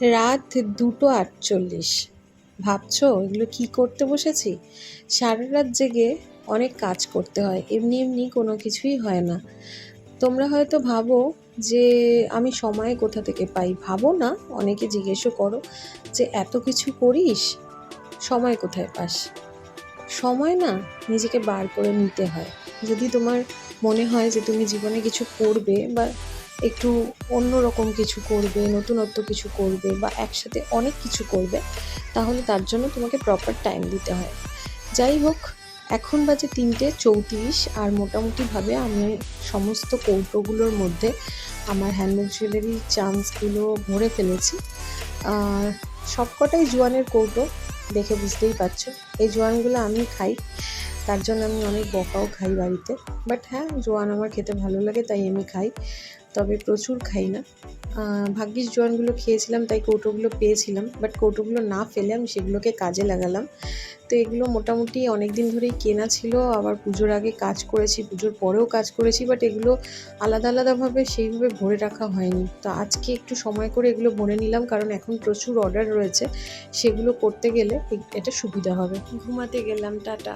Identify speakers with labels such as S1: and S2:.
S1: রাত দুটো আটচল্লিশ। ভাবছ এগুলো কি করতে বসেছি? সারা রাত জেগে অনেক কাজ করতে হয়, এমনি এমনি কোনো কিছুই হয় না। তোমরা হয়তো ভাবো যে আমি সময় কোথা থেকে পাই। ভাবো না, অনেকে জিজ্ঞেসও করো যে এত কিছু করিস? সময় কোথায় পাস? সময় না নিজেকে বার করে নিতে হয়। যদি তোমার মনে হয় যে তুমি জীবনে কিছু করবে বা একটু অন্যরকম কিছু করবে, নতুনত্ব কিছু করবে বা একসাথে অনেক কিছু করবে, তাহলে তার জন্য তোমাকে প্রপার টাইম দিতে হয়। যাই হোক, এখন বাজে তিনটে চৌত্রিশ আর মোটামুটিভাবে আমি সমস্ত কৌটোগুলোর মধ্যে আমার হ্যান্ডমেড জুয়েলারি চান্সগুলো ভরে ফেলেছি। আর সবকটাই জোয়ানের কৌটো, দেখে বুঝতেই পারছ। এই জোয়ানগুলো আমি খাই। তার জন্য আমি অনেক বকাও খাই বাড়িতে। বাট হ্যাঁ জোয়ান আমার খেতে ভালো লাগে, তাই আমি খাই। তবে প্রচুর খাই না। ভাগ্যিস জোয়ানগুলো খেয়েছিলাম, তাই কৌটোগুলো পেয়েছিলাম। বাট কৌটোগুলো না ফেলে আমি সেগুলোকে কাজে লাগালাম। তো এগুলো মোটামুটি অনেক দিন ধরেই কেনা ছিল। আবার পুজোর আগে কাজ করেছি, পুজোর পরেও কাজ করেছি বাট এগুলো আলাদা আলাদাভাবে সেইভাবে ভরে রাখা হয়নি। তো আজকে একটু সময় করে এগুলো ভরে নিলাম, কারণ এখন প্রচুর অর্ডার রয়েছে। সেগুলো করতে গেলে এটা সুবিধা হবে। ঘুমাতে গেলাম, টাটা।